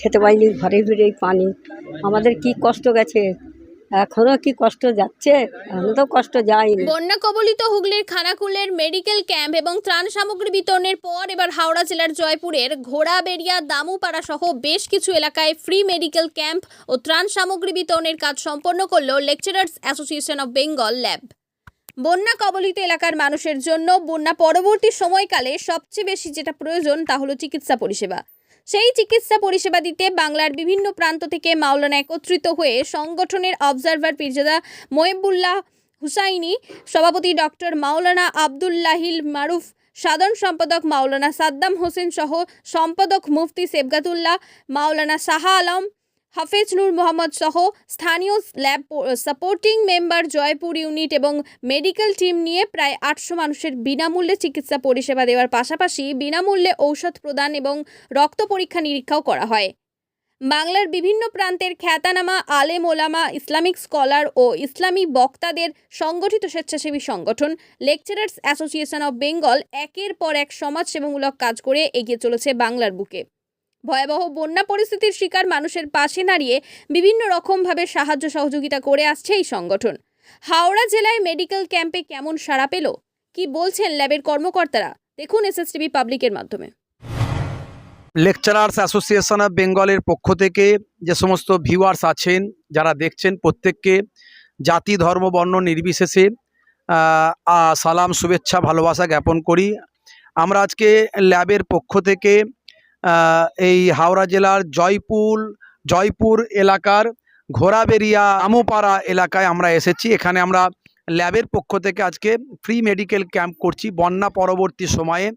খেতে পাইনি, ঘরে ফিরেই পানি। আমাদের কি কষ্ট গেছে? এখনও কি কষ্ট যাচ্ছে? এখন তো কষ্ট যায়নি। বন্যা কবলিত হুগলির খানাকুলের মেডিকেল ক্যাম্প এবং ত্রাণ সামগ্রী বিতরণের পর এবার হাওড়া জেলার জয়পুরের ঘোড়াবেড়িয়া দামুপাড়া সহ বেশ কিছু এলাকায় ফ্রি মেডিকেল ক্যাম্প ও ত্রাণ সামগ্রী বিতরণের কাজ সম্পন্ন করল lecturers association of Bengal lab. বন্যা কবলিত এলাকার মানুষের জন্য বন্যা পরবর্তী সময়কালে সবচেয়ে বেশি যেটা প্রয়োজন তা হলো চিকিৎসা পরিষেবা। সেই চিকিৎসা পরিষেবা দিতে বাংলার বিভিন্ন প্রান্ত থেকে মাওলানা একত্রিত হয়ে সংগঠনের অবজারভার পীরজাদা মোয়েবুল্লাহ হুসাইনি, সভাপতি ডক্টর মাওলানা আবদুল্লাহিল মারুফ, সাধারণ সম্পাদক মাওলানা সাদ্দাম হোসেন সহ সম্পাদক মুফতি সেবগাতুল্লাহ মাওলানা শাহ আলম হাফেজ নূর মোহাম্মদ সহ স্থানীয় lab supporting member Jaipur unit এবং মেডিকেল টিম নিয়ে প্রায় আটশো মানুষের বিনামূল্যে চিকিৎসা পরিষেবা দেওয়ার পাশাপাশি বিনামূল্যে ঔষধ প্রদান এবং রক্ত পরীক্ষা নিরীক্ষাও করা হয়। বাংলার বিভিন্ন প্রান্তের খ্যাতানামা আলেম ওলামা, ইসলামিক স্কলার ও ইসলামী বক্তাদের সংগঠিত স্বেচ্ছাসেবী সংগঠন লেকচারার্স অ্যাসোসিয়েশন অফ বেঙ্গল একের পর এক সমাজসেবামূলক কাজ করে এগিয়ে চলেছে বাংলার বুকে। ভয়াবহ বন্যা পরিস্থিতির শিকার মানুষের পাশে দাঁড়িয়ে বিভিন্ন রকমভাবে সাহায্য সহযোগিতা করে আসছে এই সংগঠন। হাওড়া জেলায় মেডিকেল ক্যাম্পে কেমন সাড়া পেল? কি বলছেন ল্যাবের কর্মকর্তারা? দেখুন এসএসটিভি পাবলিকের মাধ্যমে। লেকচারার্স অ্যাসোসিয়েশন অফ বেঙ্গলের পক্ষ থেকে যে সমস্ত ভিউয়ার্স আছেন, যারা দেখছেন প্রত্যেককে, জাতি, ধর্ম, বর্ণ নির্বিশেষে সালাম, শুভেচ্ছা, ভালোবাসা জ্ঞাপন করি। আমরা আজকে ল্যাবের পক্ষ থেকে এই হাওড়া জেলার জয়পুর জয়পুর এলাকার ঘোড়াবেরিয়া আমোপাড়া এলাকায় আমরা এসেছি। এখানে আমরা ল্যাবের পক্ষ থেকে আজকে ফ্রি মেডিকেল ক্যাম্প করছি। বন্যা পরবর্তী সময়ে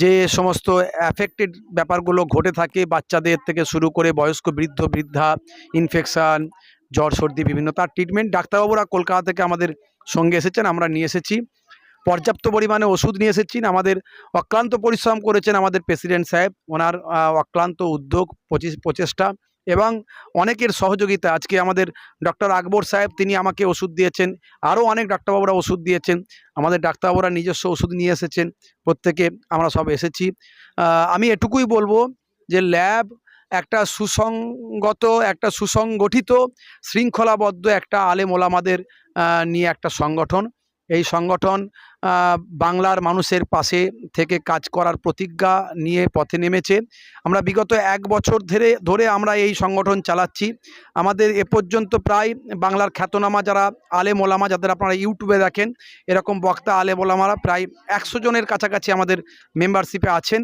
যে সমস্ত অ্যাফেক্টেড ব্যাপারগুলো ঘটে থাকে, বাচ্চাদের থেকে শুরু করে বয়স্ক বৃদ্ধ, বৃদ্ধা ইনফেকশান জ্বর, সর্দি, বিভিন্ন, তার ট্রিটমেন্ট ডাক্তারবাবুরা কলকাতা থেকে আমাদের সঙ্গে এসেছেন, আমরা নিয়ে এসেছি। পর্যাপ্ত পরিমাণে ওষুধ নিয়ে এসেছেন। আমাদের অক্লান্ত পরিশ্রম করেছেন আমাদের প্রেসিডেন্ট সাহেব। ওনার অক্লান্ত উদ্যোগ প্রচেষ্টা এবং অনেকের সহযোগিতা। আজকে আমাদের ডক্টর আকবর সাহেব, তিনি আমাকে ওষুধ দিয়েছেন। আরও অনেক ডাক্তারবাবুরা ওষুধ দিয়েছেন। আমাদের ডাক্তারবাবুরা নিজস্ব ওষুধ নিয়ে এসেছেন। প্রত্যেকে আমরা সব এসেছি। আমি এটুকুই বলব যে ল্যাব একটা সুসংগত, একটা সুসংগঠিত, শৃঙ্খলাবদ্ধ একটা আলেম ওলামাদের নিয়ে একটা সংগঠন। এই সংগঠন বাংলার মানুষের পাশে থেকে কাজ করার প্রতিজ্ঞা নিয়ে পথে নেমেছে। আমরা বিগত এক বছর ধরে ধরে আমরা এই সংগঠন চালাচ্ছি। আমাদের এ পর্যন্ত প্রায় বাংলার খ্যাতনামা যারা আলে মোলামা যাদের আপনারা ইউটিউবে দেখেন, এরকম বক্তা আলে মোলামারা প্রায় একশো জনের কাছাকাছি আমাদের মেম্বারশিপে আছেন।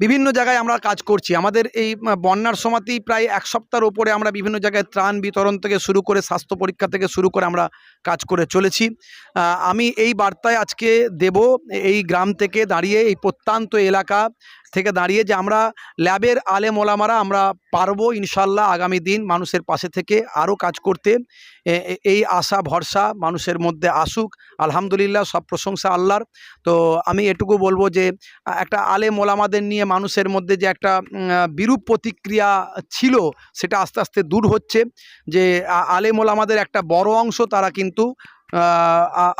বিভিন্ন জায়গায় আমরা কাজ করছি। আমাদের এই বন্যার সময়তেই প্রায় এক সপ্তাহের ওপরে আমরা বিভিন্ন জায়গায় ত্রাণ বিতরণ থেকে শুরু করে স্বাস্থ্য পরীক্ষা থেকে শুরু করে আমরা কাজ করে চলেছি। আমি এই বার্তায় আজকে দেব এই গ্রাম থেকে দাঁড়িয়ে এই প্রত্যন্ত এলাকা থেকে দাঁড়িয়ে যে আমরা ল্যাবের আলে মোলামারা আমরা পারব ইনশাল্লাহ আগামী দিন মানুষের পাশে থেকে আরও কাজ করতে। এই আশা, ভরসা মানুষের মধ্যে আসুক। আলহামদুলিল্লাহ সব প্রশংসা আল্লাহর। তো আমি এটুকু বলব যে, একটা আলে মোলামাদের নিয়ে মানুষের মধ্যে যে একটা বিরূপ প্রতিক্রিয়া ছিল সেটা আস্তে আস্তে দূর হচ্ছে। যে আলে আলেম ওলামাদের একটা বড় অংশ তারা কিন্তু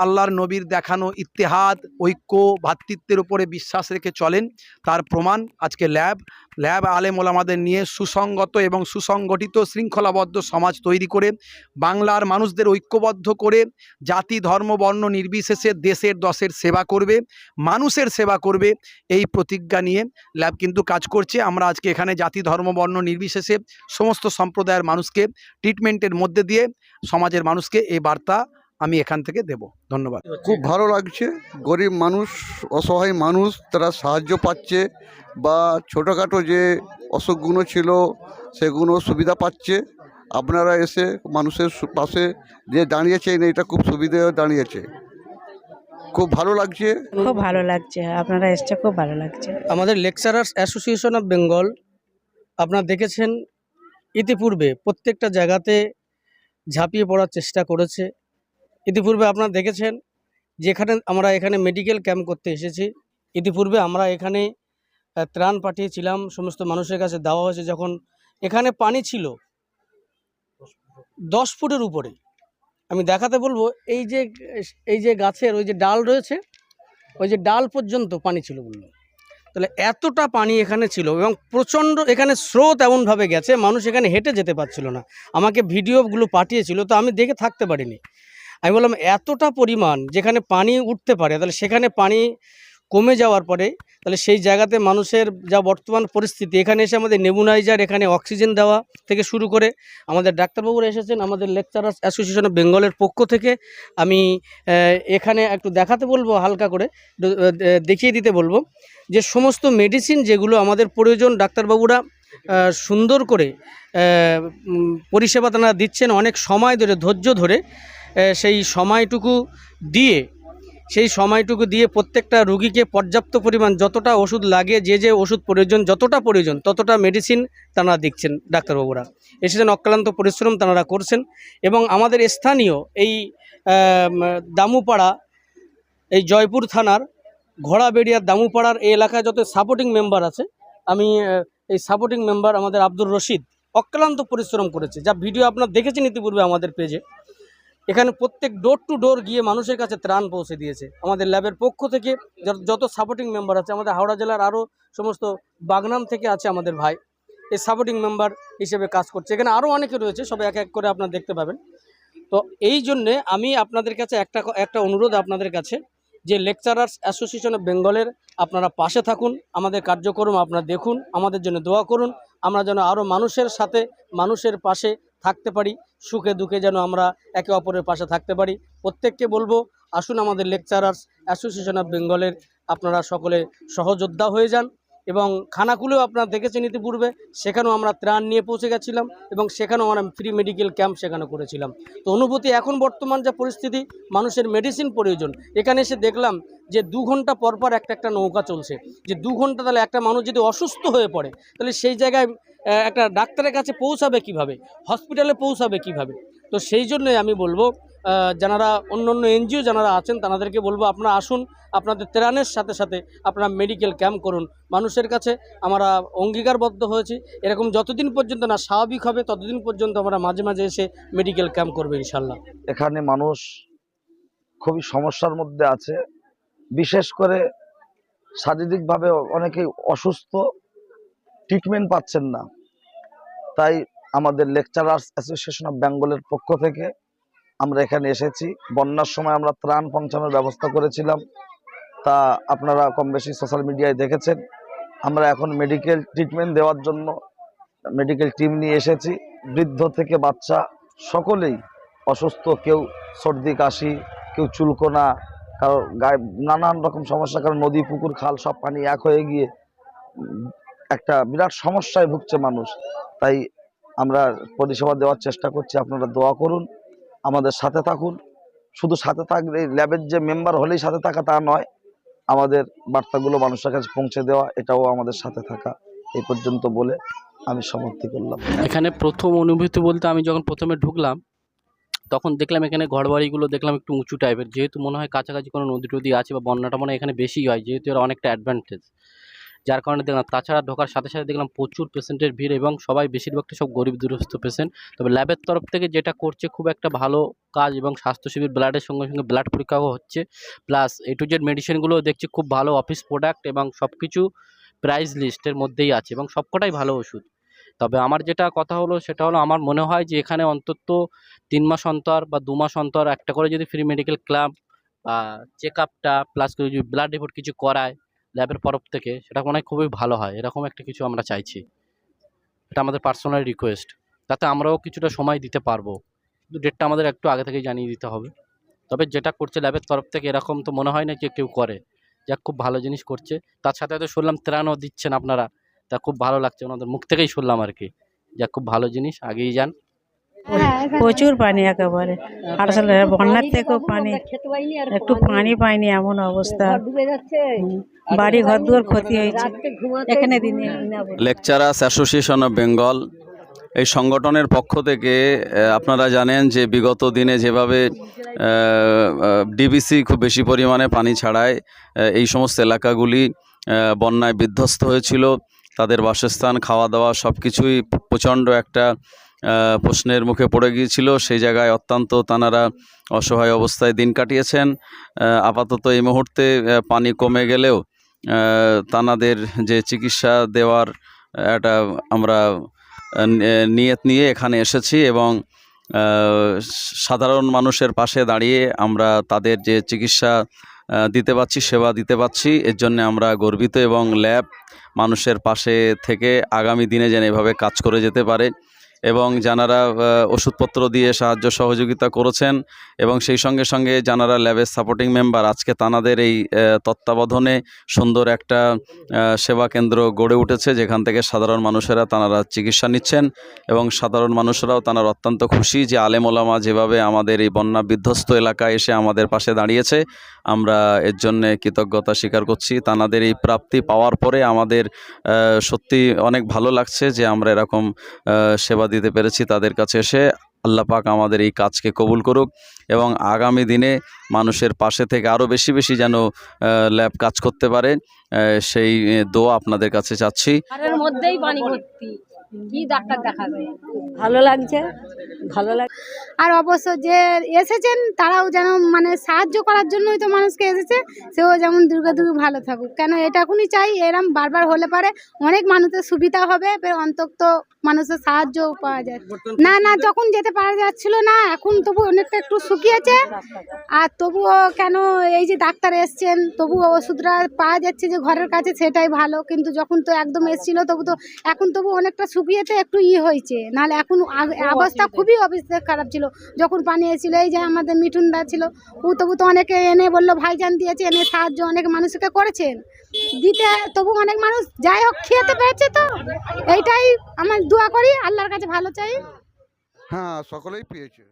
আল্লাহর নবীর দেখানো ইত্তেহাদ, ঐক্য ভ্রাতৃত্বের উপরে বিশ্বাস রেখে চলেন। তার প্রমাণ আজকে ল্যাব। ল্যাব আলেম ওলামাদের নিয়ে সুসংগত এবং সুসংগঠিত, শৃঙ্খলাবদ্ধ সমাজ তৈরি করে, বাংলার মানুষদের ঐক্যবদ্ধ করে, জাতি, ধর্ম, বর্ণ নির্বিশেষে দেশের দশের সেবা করবে, মানুষের সেবা করবে, এই প্রতিজ্ঞা নিয়ে ল্যাব কিন্তু কাজ করছে। আমরা আজকে এখানে জাতি, ধর্ম, বর্ণ নির্বিশেষে সমস্ত সম্প্রদায়ের মানুষকে ট্রিটমেন্টের মধ্যে দিয়ে, সমাজের মানুষকে এই বার্তা আমি এখান থেকে দেব। ধন্যবাদ। খুব ভালো লাগছে। গরিব মানুষ অসহায় মানুষ তারা সাহায্য পাচ্ছে বা ছোটোখাটো যে অসুখগুলো ছিল সেগুলো সুবিধা পাচ্ছে। আপনারা এসে মানুষের পাশে যে দাঁড়িয়েছেন এটা খুব সুবিধে দাঁড়িয়েছে। খুব ভালো লাগছে। খুব ভালো লাগছে। আপনারা এসছে খুব ভালো লাগছে। আমাদের লেকচারার্স অ্যাসোসিয়েশন অফ বেঙ্গল আপনারা দেখেছেন ইতিপূর্বে প্রত্যেকটা জায়গাতে ঝাঁপিয়ে পড়ার চেষ্টা করেছে। ইতিপূর্বে আপনারা দেখেছেন যেখানে আমরা এখানে মেডিকেল ক্যাম্প করতে এসেছি। ইতিপূর্বে আমরা এখানে ত্রাণ পাঠিয়েছিলাম, সমস্ত মানুষের কাছে দেওয়া হয়েছে যখন এখানে পানি ছিল দশ ফুটের উপরে। আমি দেখাতে বলব, এই যে এই যে গাছের ওই যে ডাল রয়েছে, ওই যে ডাল পর্যন্ত পানি ছিল বলল। তাহলে এতটা পানি এখানে ছিল এবং প্রচণ্ড এখানে স্রোত এমনভাবে গেছে, মানুষ এখানে হেঁটে যেতে পারছিল না। আমাকে ভিডিওগুলো পাঠিয়েছিল, তো আমি দেখে থাকতে পারিনি। আমি বললাম, এতটা পরিমাণ যেখানে পানি উঠতে পারে, তাহলে সেখানে পানি কমে যাওয়ার পরে, তাহলে সেই জায়গাতে মানুষের যা বর্তমান পরিস্থিতি, এখানে এসে আমাদের নেবুনাইজার এখানে অক্সিজেন দেওয়া থেকে শুরু করে আমাদের ডাক্তারবাবুরা এসেছেন, আমাদের লেকচারার্স অ্যাসোসিয়েশন অফ বেঙ্গলের পক্ষ থেকে আমি এখানে একটু দেখাতে বলব, হালকা করে দেখিয়ে দিতে বলব যে সমস্ত মেডিসিন যেগুলো আমাদের প্রয়োজন ডাক্তারবাবুরা সুন্দর করে পরিষেবা তারা দিচ্ছেন অনেক সময় ধরে, ধৈর্য ধরে সেই সময়টুকু দিয়ে, সেই সময়টুকু দিয়ে প্রত্যেকটা রুগীকে পর্যাপ্ত পরিমাণ যতটা ওষুধ লাগে, যে যে ওষুধ প্রয়োজন, যতটা প্রয়োজন, ততটা মেডিসিন তারা দিচ্ছেন ডাক্তারবাবুরা। এসেছেন অক্লান্ত পরিশ্রম তারা করছেন এবং আমাদের স্থানীয় এই দামুপাড়া, এই জয়পুর থানার ঘোড়াবেড়িয়ার দামুপাড়ার এই এলাকায় যত সাপোর্টিং মেম্বার আছে, আমি এই সাপোর্টিং মেম্বার আমাদের আব্দুর রশিদ অক্লান্ত পরিশ্রম করেছে। যা ভিডিও আপনার দেখেছেন ইতিপূর্বে আমাদের পেজে এখানে প্রত্যেক ডোর টু ডোর গিয়ে মানুষের কাছে ত্রাণ পৌঁছে দিয়েছে। আমাদের ল্যাবের পক্ষ থেকে যত- সাপোর্টিং মেম্বার আছে, আমাদের হাওড়া জেলার আরও সমস্ত বাগনাম থেকে আছে আমাদের ভাই। এই সাপোর্টিং মেম্বার হিসেবে কাজ করছে। এখানে আরও অনেকে রয়েছে, সবাই এক এক করে আপনারা দেখতে পাবেন। তো এই জন্যে আমি আপনাদের কাছে একটা একটা অনুরোধ আপনাদের কাছে যে লেকচারার্স অ্যাসোসিয়েশন অফ বেঙ্গলের আপনারা পাশে থাকুন, আমাদের কার্যক্রম আপনারা দেখুন, আমাদের জন্য দোয়া করুন, আমরা যেন আরও মানুষের সাথে, মানুষের পাশে থাকতে পারি, সুখে দুঃখে যেন আমরা একে অপরের পাশে থাকতে পারি। প্রত্যেককে বলব, আসুন আমাদের লেকচারার্স অ্যাসোসিয়েশন অফ বেঙ্গলের আপনারা সকলে সহযোদ্ধা হয়ে যান এবং খানাকুলেও আপনারা দেখেছেন ইতিপূর্বে, সেখানেও আমরা ত্রাণ নিয়ে পৌঁছে গেছিলাম এবং সেখানেও আমরা ফ্রি মেডিকেল ক্যাম্প সেখানে করেছিলাম। তো অনুভূতি এখন বর্তমান যা পরিস্থিতি, মানুষের মেডিসিন প্রয়োজন। এখানে এসে দেখলাম যে দু ঘণ্টা পর পর একটা একটা নৌকা চলছে। যে দু ঘণ্টা তাহলে একটা মানুষ যদি অসুস্থ হয়ে পড়ে, তাহলে সেই জায়গায় একটা ডাক্তারের কাছে পৌঁছাবে কীভাবে? হসপিটালে পৌঁছাবে কীভাবে? তো সেই জন্যই আমি বলব যারা অন্য অন্য এনজিও যারা আছেন তাদেরকে বলব আপনারা আসুন, আপনাদের ত্রাণের সাথে সাথে আপনারা মেডিকেল ক্যাম্প করুন। মানুষের কাছে আমরা অঙ্গীকারবদ্ধ হয়েছি। এরকম যতদিন পর্যন্ত না স্বাভাবিক হবে, ততদিন পর্যন্ত আমরা মাঝে মাঝে এসে মেডিকেল ক্যাম্প করব ইনশাল্লাহ। এখানে মানুষ খুবই সমস্যার মধ্যে আছে। বিশেষ করে শারীরিকভাবে অনেকেই অসুস্থ। ট্রিটমেন্ট পাচ্ছেন না। তাই আমাদের লেকচারার্স অ্যাসোসিয়েশন অফ বেঙ্গলের পক্ষ থেকে আমরা এখানে এসেছি। বন্যার সময় আমরা ত্রাণ পৌঁছানোর ব্যবস্থা করেছিলাম। তা আপনারা কম বেশি সোশ্যাল মিডিয়ায় দেখেছেন। আমরা এখন মেডিকেল ট্রিটমেন্ট দেওয়ার জন্য মেডিকেল টিম নিয়ে এসেছি। বৃদ্ধ থেকে বাচ্চা সকলেই অসুস্থ, কেউ সর্দি, কাশি, কেউ চুলকোনা, কারও গায়ে নানান রকম সমস্যা কারণ নদী, পুকুর, খাল সব পানি এক হয়ে গিয়ে একটা বিরাট সমস্যায় ভুগছে মানুষ। তাই আমরা পরিষেবা দেওয়ার চেষ্টা করছি, আপনারা দোয়া করুন, আমাদের সাথে থাকুন। শুধু সাথে থাকলে ল্যাবের যে মেম্বার হলেই সাথে থাকা তা নয়, আমাদের বার্তাগুলো মানুষের কাছে পৌঁছে দেওয়া, এটাও আমাদের সাথে থাকা এই পর্যন্ত বলে আমি সমাপ্তি করলাম। এখানে প্রথম অনুভূতি বলতে আমি যখন প্রথমে ঢুকলাম, তখন দেখলাম এখানে ঘরবাড়িগুলো দেখলাম একটু উঁচু টাইপের যেহেতু মনে হয় কাছাকাছি কোনো নদী টদী আছে বা বন্যাটা মনে এখানে বেশি হয়, যেহেতু এর অনেকটা অ্যাডভান্টেজ যার কারণে দেখলাম, তাছাড়া ঢোকার সাথে সাথে দেখলাম প্রচুর পেশেন্টের ভিড় এবং সবাই বেশিরভাগটা সব গরিব দুরস্থ পেশেন্ট। তবে ল্যাবের তরফ থেকে যেটা করছে খুব একটা ভালো কাজ এবং স্বাস্থ্য শিবির ব্লাডের সঙ্গে সঙ্গে ব্লাড পরীক্ষাও হচ্ছে। প্লাস এ টু জেড মেডিসিনগুলোও দেখছি খুব ভালো অফিস প্রোডাক্ট এবং সব কিছু প্রাইস লিস্টের মধ্যেই আছে এবং সবকটাই ভালো ওষুধ। তবে আমার যেটা কথা হলো সেটা হলো আমার মনে হয় যে এখানে অন্তত তিন মাস অন্তর বা দু মাস অন্তর একটা করে যদি ফ্রি মেডিকেল ক্লাব বা চেক আপটা প্লাস করে যদি ব্লাড রিপোর্ট কিছু করায় ল্যাবের তরফ থেকে সেটা মনে হয় খুবই ভালো হয়। এরকম একটা কিছু আমরা চাইছি। এটা আমাদের পার্সোনাল রিকোয়েস্ট তাতে আমরাও কিছুটা সময় দিতে পারব। কিন্তু ডেটটা আমাদের একটু আগে থেকেই জানিয়ে দিতে হবে। তবে যেটা করছে ল্যাবের তরফ থেকে এরকম তো মনে হয় না যে কেউ করে। যা খুব ভালো জিনিস করছে। তার সাথে হয়তো শুনলাম ত্রাণও দিচ্ছেন আপনারা। তা খুব ভালো লাগছে। ওনাদের মুখ থেকেই শুনলাম আর কি। যাক, খুব ভালো জিনিস। আগেই যান। প্রচুর পানি একেবারে। আর আসলে বন্যার থেকেও পানি একটু পানি। পাইনি এমন অবস্থা। বাড়ি ঘর দুয়ার ক্ষতি হয়েছে। এখানে দিনে। লেকচারার্স অ্যাসোসিয়েশন অফ বেঙ্গল এই সংগঠনের পক্ষ থেকে আপনারা জানেন যে বিগত দিনে যেভাবে ডিবিসি খুব বেশি পরিমাণে পানি ছাড়ায় এই সমস্ত এলাকাগুলি বন্যায় বিধ্বস্ত হয়েছিল। তাদের বাসস্থান খাওয়া দাওয়া সব কিছুই প্রচণ্ড একটা প্রশ্নের মুখে পড়ে গিয়েছিল, সেই জায়গায় অত্যন্ত তানারা অসহায় অবস্থায় দিন কাটিয়েছেন। আপাতত এই মুহূর্তে পানি কমে গেলেও তানাদের যে চিকিৎসা দেওয়ার একটা আমরা নিয়ত নিয়ে এখানে এসেছি এবং সাধারণ মানুষের পাশে দাঁড়িয়ে আমরা তাদের যে চিকিৎসা দিতে পারছি সেবা দিতে পারছি এর জন্য আমরা গর্বিত এবং ল্যাব মানুষের পাশে থেকে আগামী দিনে যেন এভাবে কাজ করে যেতে পারে। এবং যারা ওষুধপত্র দিয়ে সাহায্য সহযোগিতা করেছেন এবং সেই সঙ্গে সঙ্গে যারা ল্যাবের সাপোর্টিং মেম্বার। আজকে তানাদের এই তত্ত্বাবধানে সুন্দর একটা সেবা কেন্দ্র গড়ে উঠেছে, যেখান থেকে সাধারণ মানুষেরা তানারা চিকিৎসা নিচ্ছেন এবং সাধারণ মানুষেরাও তানারা অত্যন্ত খুশি যে আলেম ওলামা যেভাবে আমাদের এই বন্যা বিধ্বস্ত এলাকায় এসে আমাদের পাশে দাঁড়িয়েছে। আমরা এর জন্যে কৃতজ্ঞতা স্বীকার করছি। তানাদের এই প্রাপ্তি পাওয়ার পরে আমাদের সত্যি অনেক ভালো লাগছে যে আমরা এরকম সেবা দিতে পেরেছি তাদের কাছে এসে আল্লাহ পাক আমাদের এই কাজকে কবুল করুক এবং আগামী দিনে মানুষের পাশে থেকে আরও বেশি বেশি যেন ল্যাব কাজ করতে পারে সেই দোয়া আপনাদের কাছে চাচ্ছি। কি ডাক্তার দেখাবে ভালো লাগছে ভালো লাগছে আর অবশ্য যে এসেছেন তারাও যেন মানে সাহায্য করার জন্যই তো মানুষকে এসেছে সেও যেমন দুর্গা দুর্গা ভালো থাকুক। কেন এটা এখনই চাই এরম বারবার হলে পারে অনেক মানুষের সুবিধা হবে অন্তত মানুষের সাহায্য পাওয়া যায়। না না যখন যেতে পারা যাচ্ছিল না এখন তবু অনেকটা একটু শুকিয়েছে। আর তবুও কেন এই যে ডাক্তার এসছেন তবুও ওষুধটা পাওয়া যাচ্ছে যে ঘরের কাছে সেটাই ভালো। কিন্তু যখন তো একদম এসছিল তবু তো এখন তবু অনেকটা শুকিয়েতে একটু ই হয়েছে। নাহলে এখন আগ- অবস্থা খুবই অবস্থা খারাপ ছিল। যখন পানি এসেছিল এই যে আমাদের মিঠুনদা ছিল ও তবু তো অনেকে এনে বলল ভাইজান দিয়েছে এনে সাহায্য অনেক মানুষকে করেছেন। দিতে তবু অনেক মানুষ যাই হোক খেতে পেরেছে তো। এইটাই আমার দোয়া করি আল্লাহর কাছে ভালো চাই। হ্যাঁ সকলেই পেয়েছে।